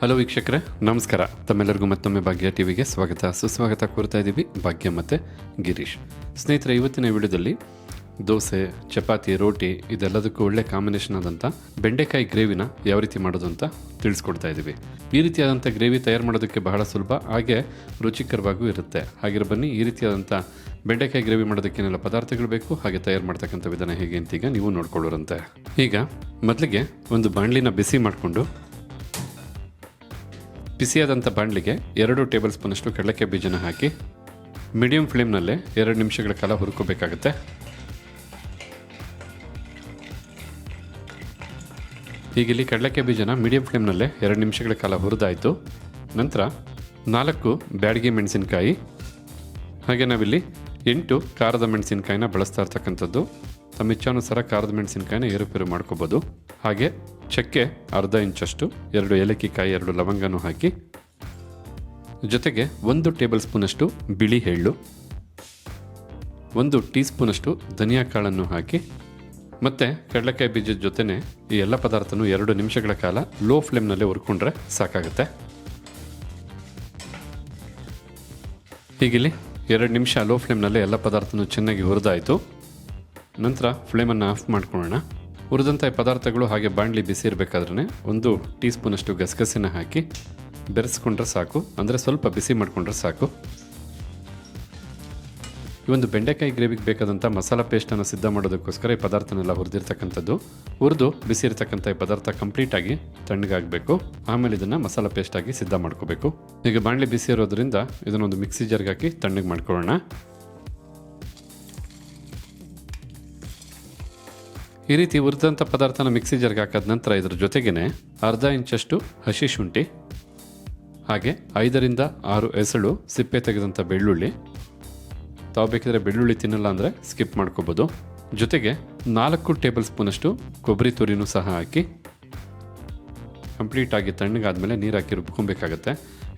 Hello ವೀಕ್ಷಕರೇ. ನಮಸ್ಕಾರ. ತಮ್ಮೆಲ್ಲರಿಗೂ ಮತ್ತೊಮ್ಮೆ ಭಾಗ್ಯ ಟಿವಿಗೆ ಸ್ವಾಗತ. ಸುಸ್ವಾಗತ ಕೋರ್ತಾ ಇದ್ದೀವಿ ಭಾಗ್ಯ ಮತ್ತು ಗಿರೀಶ್. ಸ್ನೇಹಿತರೆ, ಇವತ್ತಿನ ವಿಡಿಯೋದಲ್ಲಿ ದೋಸೆ, ಚಪಾತಿ, ರೋಟಿ, ಇದೆಲ್ಲದಕ್ಕೂ ಒಳ್ಳೆ ಕಾಂಬಿನೇಷನ್ ಆದಂಥ ಬೆಂಡೆಕಾಯಿ ಗ್ರೇವಿನ ಯಾವ ರೀತಿ ಮಾಡೋದು ಅಂತ ತಿಳಿಸ್ಕೊಡ್ತಾ ಇದ್ದೀವಿ ಈ ರೀತಿಯಾದಂಥ ಗ್ರೇವಿ ತಯಾರು ಮಾಡೋದಕ್ಕೆ ಬಹಳ ಸುಲಭ, ಹಾಗೆ ರುಚಿಕರವಾಗೂ ಇರುತ್ತೆ. ಹಾಗೆ ಬನ್ನಿ, ಈ ರೀತಿಯಾದಂಥ ಬೆಂಡೆಕಾಯಿ ಗ್ರೇವಿ ಮಾಡೋದಕ್ಕೆ ಏನೆಲ್ಲ ಪದಾರ್ಥಗಳು ಬೇಕು, ಹಾಗೆ ತಯಾರು ಮಾಡ್ತಕ್ಕಂಥ ವಿಧಾನ ಹೇಗೆ ಅಂತ ಈಗ ನೀವು ನೋಡ್ಕೊಳ್ಳೋರಂತೆ. ಈಗ, ಮೊದಲಿಗೆ ಒಂದು ಬಾಣಲಿನ ಬಿಸಿ ಮಾಡಿಕೊಂಡು ಬಿಸಿಯಾದಂಥ ಬಾಣಲಿಗೆ ಎರಡು ಟೇಬಲ್ ಸ್ಪೂನಷ್ಟು ಕಡಲೆಕಾಯಿ ಬೀಜನ ಹಾಕಿ ಮೀಡಿಯಂ ಫ್ಲೇಮ್ನಲ್ಲೇ ಎರಡು ನಿಮಿಷಗಳ ಕಾಲ ಹುರ್ಕೋಬೇಕಾಗತ್ತೆ. ಈಗ ಇಲ್ಲಿ ಕಡಲೆಕಾಯಿ ಬೀಜನ ಮೀಡಿಯಂ ಫ್ಲೇಮ್ನಲ್ಲೇ ಎರಡು ನಿಮಿಷಗಳ ಕಾಲ ಹುರಿದಾಯಿತು. ನಂತರ ನಾಲ್ಕು ಬ್ಯಾಡಗಿ ಮೆಣಸಿನಕಾಯಿ, ಹಾಗೆ ನಾವಿಲ್ಲಿ ಎಂಟು ಖಾರದ ಮೆಣಸಿನಕಾಯಿನ ಬಳಸ್ತಾ ಇರ್ತಕ್ಕಂಥದ್ದು. ತಮ್ಮ ಇಚ್ಛಾನುಸಾರ ಖಾರದ ಮೆಣಸಿನಕಾಯಿನ ಏರುಪೇರು ಮಾಡ್ಕೋಬೋದು. ಹಾಗೆ ಚಕ್ಕೆ ಅರ್ಧ ಇಂಚಷ್ಟು, ಎರಡು ಏಲಕ್ಕಿಕಾಯಿ, ಎರಡು ಲವಂಗನೂ ಹಾಕಿ. ಜೊತೆಗೆ ಒಂದು ಟೇಬಲ್ ಸ್ಪೂನಷ್ಟು ಬಿಳಿ ಎಳ್ಳು, ಒಂದು ಟೀ ಸ್ಪೂನಷ್ಟು ಧನಿಯಾ ಕಾಳನ್ನು ಹಾಕಿ. ಮತ್ತು ಕಡಲೆಕಾಯಿ ಬೀಜದ ಜೊತೆನೆ ಈ ಎಲ್ಲ ಪದಾರ್ಥನೂ ಎರಡು ನಿಮಿಷಗಳ ಕಾಲ ಲೋ ಫ್ಲೇಮ್ನಲ್ಲಿ ಹುರ್ಕೊಂಡ್ರೆ ಸಾಕಾಗುತ್ತೆ. ಹೀಗಿಲ್ಲಿ ಎರಡು ನಿಮಿಷ ಲೋ ಫ್ಲೇಮ್ನಲ್ಲಿ ಎಲ್ಲ ಪದಾರ್ಥನೂ ಚೆನ್ನಾಗಿ ಹುರಿದಾಯಿತು. ನಂತರ ಫ್ಲೇಮನ್ನು ಆಫ್ ಮಾಡ್ಕೊಳ್ಳೋಣ. ಹುರಿದಂಥ ಪದಾರ್ಥಗಳು ಹಾಗೆ ಬಾಣಲಿ ಬಿಸಿ ಇರಬೇಕಾದ್ರೆ ಒಂದು ಟೀ ಸ್ಪೂನಷ್ಟು ಗಸಗಸಿನ ಹಾಕಿ ಬೆರೆಸ್ಕೊಂಡ್ರೆ ಸಾಕು. ಅಂದರೆ ಸ್ವಲ್ಪ ಬಿಸಿ ಮಾಡಿಕೊಂಡ್ರೆ ಸಾಕು. ಈ ಒಂದು ಬೆಂಡೆಕಾಯಿ ಗ್ರೇವಿಗೆ ಬೇಕಾದಂಥ ಮಸಾಲ ಪೇಸ್ಟನ್ನು ಸಿದ್ಧ ಮಾಡೋದಕ್ಕೋಸ್ಕರ ಈ ಪದಾರ್ಥನೆಲ್ಲ ಹುರಿದಿರ್ತಕ್ಕಂಥದ್ದು. ಹುರಿದು ಬಿಸಿ ಇರತಕ್ಕಂಥ ಈ ಪದಾರ್ಥ ಕಂಪ್ಲೀಟಾಗಿ ತಣ್ಣಗಾಗಬೇಕು. ಆಮೇಲೆ ಇದನ್ನು ಮಸಾಲ ಪೇಸ್ಟಾಗಿ ಸಿದ್ಧ ಮಾಡ್ಕೋಬೇಕು. ಈಗ ಬಾಣಲಿ ಬಿಸಿ ಇರೋದ್ರಿಂದ ಇದನ್ನೊಂದು ಮಿಕ್ಸಿ ಜಾರ್ಗೆ ತಣ್ಣಗೆ ಮಾಡ್ಕೊಳ್ಳೋಣ. ಈ ರೀತಿ ಉರಿದಂಥ ಪದಾರ್ಥನ ಮಿಕ್ಸಿ ಜರ್ಗೆ ಹಾಕಿದ ನಂತರ ಇದರ ಜೊತೆಗೇ ಅರ್ಧ ಇಂಚಷ್ಟು ಹಸಿ ಶುಂಠಿ, ಹಾಗೆ ಐದರಿಂದ ಆರು ಎಸಳು ಸಿಪ್ಪೆ ತೆಗೆದಂಥ ಬೆಳ್ಳುಳ್ಳಿ. ತಾವು ಬೇಕಿದ್ರೆ ಬೆಳ್ಳುಳ್ಳಿ ತಿನ್ನಲ್ಲ ಅಂದರೆ ಸ್ಕಿಪ್ ಮಾಡ್ಕೋಬೋದು. ಜೊತೆಗೆ ನಾಲ್ಕು ಟೇಬಲ್ ಸ್ಪೂನಷ್ಟು ಕೊಬ್ಬರಿ ತುರಿನೂ ಸಹ ಹಾಕಿ ಕಂಪ್ಲೀಟಾಗಿ ತಣ್ಣಗಾದಮೇಲೆ ನೀರು ಹಾಕಿ ರುಬ್ಕೊಬೇಕಾಗತ್ತೆ.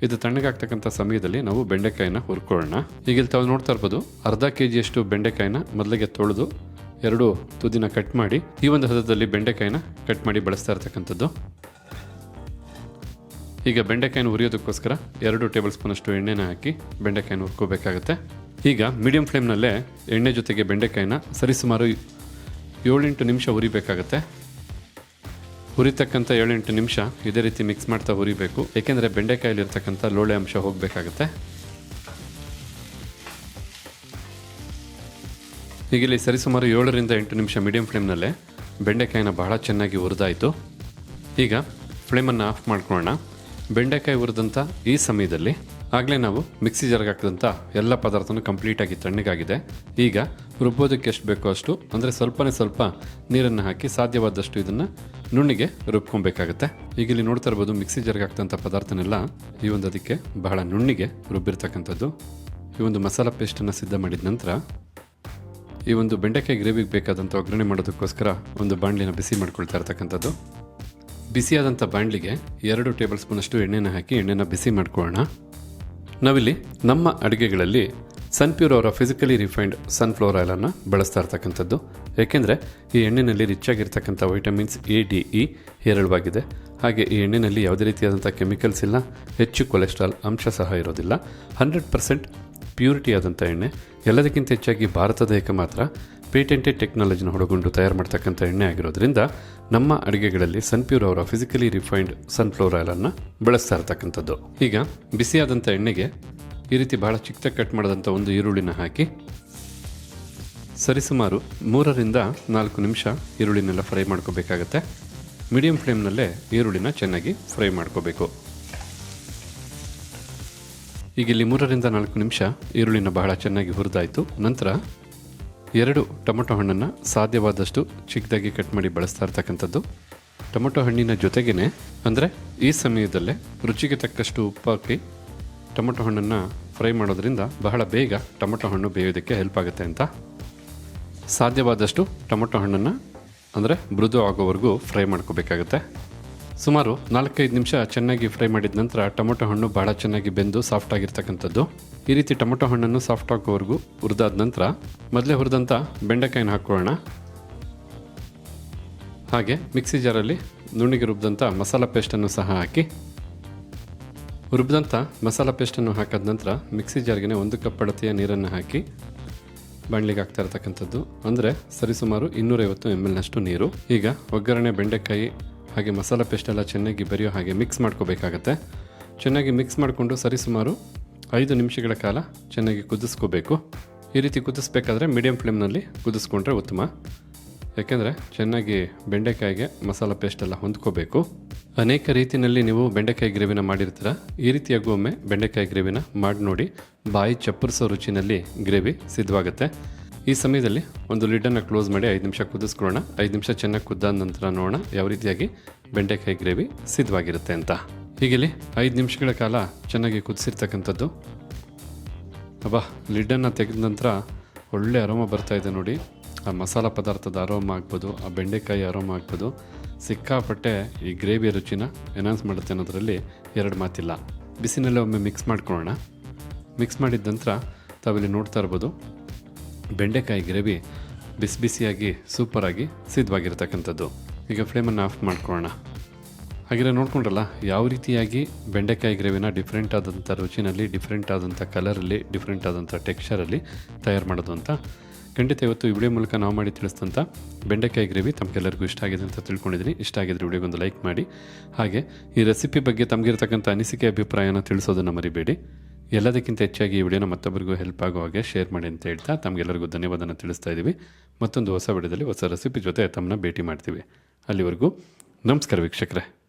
ಇದು ತಣ್ಣಗಾಗ್ತಕ್ಕಂಥ ಸಮಯದಲ್ಲಿ ನಾವು ಬೆಂಡೆಕಾಯಿನ ಹುರ್ಕೊಳ್ಳೋಣ. ಈಗ ತಾವು ನೋಡ್ತಾ ಇರ್ಬೋದು, ಅರ್ಧ ಕೆ ಜಿಯಷ್ಟು ಬೆಂಡೆಕಾಯಿನ ಮೊದಲಿಗೆ ತೊಳೆದು ಎರಡು ತುದಿನ ಕಟ್ ಮಾಡಿ, ಈ ಒಂದು ಹದದಲ್ಲಿ ಬೆಂಡೆಕಾಯಿನ ಕಟ್ ಮಾಡಿ ಬಳಸ್ತಾ ಇರ್ತಕ್ಕಂಥದ್ದು. ಈಗ ಬೆಂಡೆಕಾಯಿನ ಹುರಿಯೋದಕ್ಕೋಸ್ಕರ ಎರಡು ಟೇಬಲ್ ಸ್ಪೂನಷ್ಟು ಎಣ್ಣೆನ ಹಾಕಿ ಬೆಂಡೆಕಾಯಿನ ಹುರ್ಕೋಬೇಕಾಗುತ್ತೆ. ಈಗ ಮೀಡಿಯಂ ಫ್ಲೇಮ್ನಲ್ಲೇ ಎಣ್ಣೆ ಜೊತೆಗೆ ಬೆಂಡೆಕಾಯಿನ ಸರಿಸುಮಾರು ಏಳೆಂಟು ನಿಮಿಷ ಹುರಿಬೇಕಾಗತ್ತೆ. ಹುರಿತಕ್ಕಂಥ ಏಳೆಂಟು ನಿಮಿಷ ಇದೇ ರೀತಿ ಮಿಕ್ಸ್ ಮಾಡ್ತಾ ಹುರಿಬೇಕು. ಏಕೆಂದರೆ ಬೆಂಡೆಕಾಯಲ್ಲಿರ್ತಕ್ಕಂಥ ಲೋಳೆ ಅಂಶ ಹೋಗಬೇಕಾಗತ್ತೆ. ಈಗ ಇಲ್ಲಿ ಸರಿಸುಮಾರು ಏಳರಿಂದ ಎಂಟು ನಿಮಿಷ ಮೀಡಿಯಂ ಫ್ಲೇಮ್ನಲ್ಲೇ ಬೆಂಡೆಕಾಯಿನ ಬಹಳ ಚೆನ್ನಾಗಿ ಹುರಿದಾಯಿತು. ಈಗ ಫ್ಲೇಮನ್ನು ಆಫ್ ಮಾಡ್ಕೊಳ್ಳೋಣ. ಬೆಂಡೆಕಾಯಿ ಹುರಿದಂಥ ಈ ಸಮಯದಲ್ಲಿ ಆಗಲೇ ನಾವು ಮಿಕ್ಸಿ ಜಾರ್ಗೆ ಹಾಕಿದಂಥ ಎಲ್ಲ ಪದಾರ್ಥನೂ ಕಂಪ್ಲೀಟಾಗಿ ತಣ್ಣಗಾಗಿದೆ. ಈಗ ರುಬ್ಬೋದಕ್ಕೆ ಎಷ್ಟು ಬೇಕೋ ಅಷ್ಟು, ಅಂದರೆ ಸ್ವಲ್ಪನೇ ಸ್ವಲ್ಪ ನೀರನ್ನು ಹಾಕಿ ಸಾಧ್ಯವಾದಷ್ಟು ಇದನ್ನು ನುಣ್ಣಿಗೆ ರುಬ್ಕೊಬೇಕಾಗತ್ತೆ. ಈಗ ಇಲ್ಲಿ ನೋಡ್ತಾ ಇರ್ಬೋದು ಮಿಕ್ಸಿ ಜಾರ್ಗೆ ಹಾಕ್ತಂಥ ಪದಾರ್ಥನೆಲ್ಲ ಈ ಒಂದು ಅದಕ್ಕೆ ಬಹಳ ನುಣ್ಣಿಗೆ ರುಬ್ಬಿರ್ತಕ್ಕಂಥದ್ದು. ಈ ಒಂದು ಮಸಾಲ ಪೇಸ್ಟನ್ನು ಸಿದ್ಧ ಮಾಡಿದ ನಂತರ ಈ ಒಂದು ಬೆಂಡೆಕಾಯಿ ಗ್ರೇವಿಗೆ ಬೇಕಾದಂಥ ಒಗ್ಗರಣೆ ಮಾಡೋದಕ್ಕೋಸ್ಕರ ಒಂದು ಬಾಣಲಿನ ಬಿಸಿ ಮಾಡ್ಕೊಳ್ತಾ ಇರ್ತಕ್ಕಂಥದ್ದು. ಬಿಸಿಯಾದಂಥ ಬಾಣಲಿಗೆ ಎರಡು ಟೇಬಲ್ ಸ್ಪೂನಷ್ಟು ಎಣ್ಣೆನ ಹಾಕಿ ಎಣ್ಣೆನ ಬಿಸಿ ಮಾಡ್ಕೊಳ್ಳೋಣ. ನಾವಿಲ್ಲಿ ನಮ್ಮ ಅಡುಗೆಗಳಲ್ಲಿ ಸನ್ಪ್ಯೂರ್ ಅವರ ಫಿಸಿಕಲಿ ರಿಫೈನ್ಡ್ ಸನ್ಫ್ಲವರ್ ಆಯಿಲನ್ನು ಬಳಸ್ತಾ ಇರ್ತಕ್ಕಂಥದ್ದು. ಏಕೆಂದರೆ ಈ ಎಣ್ಣೆಯಲ್ಲಿ ರಿಚ್ ಆಗಿರ್ತಕ್ಕಂಥ ವೈಟಮಿನ್ಸ್ ಎ ಡಿ ಇ ಹೇರಳವಾಗಿದೆ. ಹಾಗೆ ಈ ಎಣ್ಣೆಯಲ್ಲಿ ಯಾವುದೇ ರೀತಿಯಾದಂಥ ಕೆಮಿಕಲ್ಸ್ ಇಲ್ಲ. ಹೆಚ್ಚು ಕೊಲೆಸ್ಟ್ರಾಲ್ ಅಂಶ ಸಹ ಇರೋದಿಲ್ಲ. ಹಂಡ್ರೆಡ್ ಪರ್ಸೆಂಟ್ ಪ್ಯೂರಿಟಿ ಆದಂಥ ಎಣ್ಣೆ, ಎಲ್ಲದಕ್ಕಿಂತ ಹೆಚ್ಚಾಗಿ ಭಾರತದ ದೇಹಕ್ಕೆ ಮಾತ್ರ ಪೇಟೆಂಟೆಡ್ ಟೆಕ್ನಾಲಜಿನ ಒಳಗೊಂಡು ತಯಾರು ಮಾಡ್ತಕ್ಕಂಥ ಎಣ್ಣೆ ಆಗಿರೋದ್ರಿಂದ ನಮ್ಮ ಅಡುಗೆಗಳಲ್ಲಿ ಸನ್ಪ್ಯೂರ್ ಅವರ ಫಿಸಿಕಲಿ ರಿಫೈನ್ಡ್ ಸನ್ಫ್ಲವರ್ ಆಯಿಲನ್ನು ಬಳಸ್ತಾ ಇರ್ತಕ್ಕಂಥದ್ದು. ಈಗ ಬಿಸಿಯಾದಂಥ ಎಣ್ಣೆಗೆ ಈ ರೀತಿ ಬಹಳ ಚಿಕ್ಕದಾಗಿ ಕಟ್ ಮಾಡಿದಂಥ ಒಂದು ಈರುಳ್ಳಿನ ಹಾಕಿ ಸರಿಸುಮಾರು ಮೂರರಿಂದ ನಾಲ್ಕು ನಿಮಿಷ ಈರುಳ್ಳಿನೆಲ್ಲ ಫ್ರೈ ಮಾಡ್ಕೋಬೇಕಾಗತ್ತೆ. ಮೀಡಿಯಂ ಫ್ಲೇಮ್ನಲ್ಲೇ ಈರುಳ್ಳಿನ ಚೆನ್ನಾಗಿ ಫ್ರೈ ಮಾಡ್ಕೋಬೇಕು. ಈಗ ಇಲ್ಲಿ ಮೂರರಿಂದ ನಾಲ್ಕು ನಿಮಿಷ ಈರುಳ್ಳಿನ ಬಹಳ ಚೆನ್ನಾಗಿ ಹುರಿದಾಯಿತು. ನಂತರ ಎರಡು ಟೊಮೊಟೊ ಹಣ್ಣನ್ನು ಸಾಧ್ಯವಾದಷ್ಟು ಚಿಕ್ಕದಾಗಿ ಕಟ್ ಮಾಡಿ ಬಳಸ್ತಾ ಇರ್ತಕ್ಕಂಥದ್ದು. ಟೊಮೊಟೊ ಹಣ್ಣಿನ ಜೊತೆಗೇ ಅಂದರೆ ಈ ಸಮಯದಲ್ಲೇ ರುಚಿಗೆ ತಕ್ಕಷ್ಟು ಉಪ್ಪು ಹಾಕಿ ಟೊಮೊಟೊ ಹಣ್ಣನ್ನು ಫ್ರೈ ಮಾಡೋದ್ರಿಂದ ಬಹಳ ಬೇಗ ಟೊಮೊಟೊ ಹಣ್ಣು ಬೇಯೋದಕ್ಕೆ ಹೆಲ್ಪ್ ಆಗುತ್ತೆ ಅಂತ. ಸಾಧ್ಯವಾದಷ್ಟು ಟೊಮೊಟೊ ಹಣ್ಣನ್ನು ಅಂದರೆ ಮೃದು ಆಗೋವರೆಗೂ ಫ್ರೈ ಮಾಡ್ಕೋಬೇಕಾಗತ್ತೆ. ಸುಮಾರು ನಾಲ್ಕೈದು ನಿಮಿಷ ಚೆನ್ನಾಗಿ ಫ್ರೈ ಮಾಡಿದ ನಂತರ ಟೊಮೊಟೊ ಹಣ್ಣು ಭಾಳ ಚೆನ್ನಾಗಿ ಬೆಂದು ಸಾಫ್ಟ್ ಆಗಿರ್ತಕ್ಕಂಥದ್ದು. ಈ ರೀತಿ ಟೊಮೊಟೊ ಹಣ್ಣನ್ನು ಸಾಫ್ಟ್ ಆಗೋವರೆಗೂ ಹುರಿದಾದ ನಂತರ ಮೊದಲೇ ಹುರಿದಂಥ ಬೆಂಡೆಕಾಯಿನ ಹಾಕ್ಕೊಳ್ಳೋಣ. ಹಾಗೆ ಮಿಕ್ಸಿ ಜಾರಲ್ಲಿ ನುಣ್ಣಿಗೆ ರುಬ್ಬಿದಂಥ ಮಸಾಲ ಪೇಸ್ಟನ್ನು ಸಹ ಹಾಕಿ. ರುಬ್ಬಿದಂಥ ಮಸಾಲ ಪೇಸ್ಟನ್ನು ಹಾಕಿದ ನಂತರ ಮಿಕ್ಸಿ ಜಾರ್ಗೆ ಒಂದು ಕಪ್ ಅಳತೆಯ ನೀರನ್ನು ಹಾಕಿ ಬಾಣಲಿಗೆ ಹಾಕ್ತಾ ಇರತಕ್ಕಂಥದ್ದು. ಅಂದರೆ ಸರಿಸುಮಾರು ಇನ್ನೂರೈವತ್ತು ಎಂ ಎಲ್ನಷ್ಟು ನೀರು. ಈಗ ಒಗ್ಗರಣೆ ಬೆಂಡೆಕಾಯಿ ಹಾಗೆ ಮಸಾಲ ಪೇಸ್ಟೆಲ್ಲ ಚೆನ್ನಾಗಿ ಬರೆಯೋ ಹಾಗೆ ಮಿಕ್ಸ್ ಮಾಡ್ಕೋಬೇಕಾಗತ್ತೆ. ಚೆನ್ನಾಗಿ ಮಿಕ್ಸ್ ಮಾಡಿಕೊಂಡು ಸರಿಸುಮಾರು ಐದು ನಿಮಿಷಗಳ ಕಾಲ ಚೆನ್ನಾಗಿ ಕುದಿಸ್ಕೋಬೇಕು. ಈ ರೀತಿ ಕುದಿಸ್ಬೇಕಾದ್ರೆ ಮೀಡಿಯಂ ಫ್ಲೇಮ್ನಲ್ಲಿ ಕುದಿಸ್ಕೊಂಡ್ರೆ ಉತ್ತಮ. ಯಾಕೆಂದರೆ ಚೆನ್ನಾಗಿ ಬೆಂಡೆಕಾಯಿಗೆ ಮಸಾಲ ಪೇಸ್ಟ್ ಎಲ್ಲ ಹೊಂದ್ಕೋಬೇಕು. ಅನೇಕ ರೀತಿಯಲ್ಲಿ ನೀವು ಬೆಂಡೆಕಾಯಿ ಗ್ರೇವಿನ ಮಾಡಿರ್ತೀರ? ಈ ರೀತಿಯಾಗೂ ಒಮ್ಮೆ ಬೆಂಡೆಕಾಯಿ ಗ್ರೇವಿನ ಮಾಡಿ ನೋಡಿ. ಬಾಯಿ ಚಪ್ಪರಿಸೋ ರುಚಿನಲ್ಲಿ ಗ್ರೇವಿ ಸಿದ್ಧವಾಗುತ್ತೆ. ಈ ಸಮಯದಲ್ಲಿ ಒಂದು ಲಿಡ್ಡನ್ನು ಕ್ಲೋಸ್ ಮಾಡಿ ಐದು ನಿಮಿಷ ಕುದಿಸ್ಕೊಳ್ಳೋಣ. ಐದು ನಿಮಿಷ ಚೆನ್ನಾಗಿ ಕುದ್ದ ನಂತರ ನೋಡೋಣ ಯಾವ ರೀತಿಯಾಗಿ ಬೆಂಡೆಕಾಯಿ ಗ್ರೇವಿ ಸಿದ್ಧವಾಗಿರುತ್ತೆ ಅಂತ. ಹೀಗೆಲ್ಲಿ ಐದು ನಿಮಿಷಗಳ ಕಾಲ ಚೆನ್ನಾಗಿ ಕುದಿಸಿರ್ತಕ್ಕಂಥದ್ದು. ಅಬ್ಬಾ, ಲಿಡ್ಡನ್ನು ತೆಗೆದ ನಂತರ ಒಳ್ಳೆ ಅರೋಮ ಬರ್ತಾ ಇದೆ ನೋಡಿ. ಆ ಮಸಾಲ ಪದಾರ್ಥದ ಅರೋಮ ಆಗ್ಬೋದು, ಆ ಬೆಂಡೆಕಾಯಿ ಅರೋಮ ಆಗ್ಬೋದು. ಸಿಕ್ಕಾಪಟ್ಟೆ ಈ ಗ್ರೇವಿ ರುಚಿನ ಎನ್ಹಾನ್ಸ್ ಮಾಡುತ್ತೆ ಅನ್ನೋದರಲ್ಲಿ ಎರಡು ಮಾತಿಲ್ಲ. ಬಿಸಿನಲ್ಲೇ ಒಮ್ಮೆ ಮಿಕ್ಸ್ ಮಾಡ್ಕೊಳ್ಳೋಣ. ಮಿಕ್ಸ್ ಮಾಡಿದ ನಂತರ ತಾವಿಲ್ಲಿ ನೋಡ್ತಾ ಇರ್ಬೋದು ಬೆಂಡೆಕಾಯಿ ಗ್ರೇವಿ ಬಿಸಿ ಬಿಸಿಯಾಗಿ ಸೂಪರಾಗಿ ಸಿದ್ಧವಾಗಿರ್ತಕ್ಕಂಥದ್ದು. ಈಗ ಫ್ಲೇಮನ್ನು ಆಫ್ ಮಾಡ್ಕೊಳ್ಳೋಣ. ಹಾಗೆಲ್ಲ ನೋಡ್ಕೊಂಡ್ರಲ್ಲ, ಯಾವ ರೀತಿಯಾಗಿ ಬೆಂಡೆಕಾಯಿ ಗ್ರೇವಿನ ಡಿಫ್ರೆಂಟ್ ಆದಂಥ ರುಚಿನಲ್ಲಿ ಡಿಫ್ರೆಂಟ್ ಆದಂಥ ಕಲರಲ್ಲಿ ಡಿಫ್ರೆಂಟ್ ಆದಂಥ ಟೆಕ್ಸ್ಚರಲ್ಲಿ ತಯಾರು ಮಾಡೋದು ಅಂತ ಖಂಡಿತ ಇವತ್ತು ಈ ವಿಡಿಯೋ ಮೂಲಕ ನಾವು ಮಾಡಿ ತಿಳಿಸಿದಂಥ ಬೆಂಡೆಕಾಯಿ ಗ್ರೇವಿ ತಮಗೆಲ್ಲರಿಗೂ ಇಷ್ಟ ಆಗಿದೆ ಅಂತ ತಿಳ್ಕೊಂಡಿದ್ದೀನಿ. ಇಷ್ಟ ಆಗಿದ್ರೆ ವಿಡಿಯೋಗೊಂದು ಲೈಕ್ ಮಾಡಿ. ಹಾಗೆ ಈ ರೆಸಿಪಿ ಬಗ್ಗೆ ತಮಗಿರ್ತಕ್ಕಂಥ ಅನಿಸಿಕೆ, ಅಭಿಪ್ರಾಯನ ತಿಳಿಸೋದನ್ನು ಮರಿಬೇಡಿ. ಎಲ್ಲದಕ್ಕಿಂತ ಹೆಚ್ಚಾಗಿ ಈ ವಿಡಿಯೋನ ಮತ್ತೊಬ್ಬರಿಗೂ ಹೆಲ್ಪ್ ಆಗೋ ಹಾಗೆ ಶೇರ್ ಮಾಡಿ ಅಂತ ಹೇಳ್ತಾ ತಮಗೆಲ್ಲರಿಗೂ ಧನ್ಯವಾದನ ತಿಳಿಸ್ತಾ ಇದ್ದೀವಿ ಮತ್ತೊಂದು ಹೊಸ ವಿಡಿಯೋದಲ್ಲಿ ಹೊಸ ರೆಸಿಪಿ ಜೊತೆ ತಮ್ಮನ್ನ ಭೇಟಿ ಮಾಡ್ತೀವಿ. ಅಲ್ಲಿವರೆಗೂ ನಮಸ್ಕಾರ ವೀಕ್ಷಕರೇ.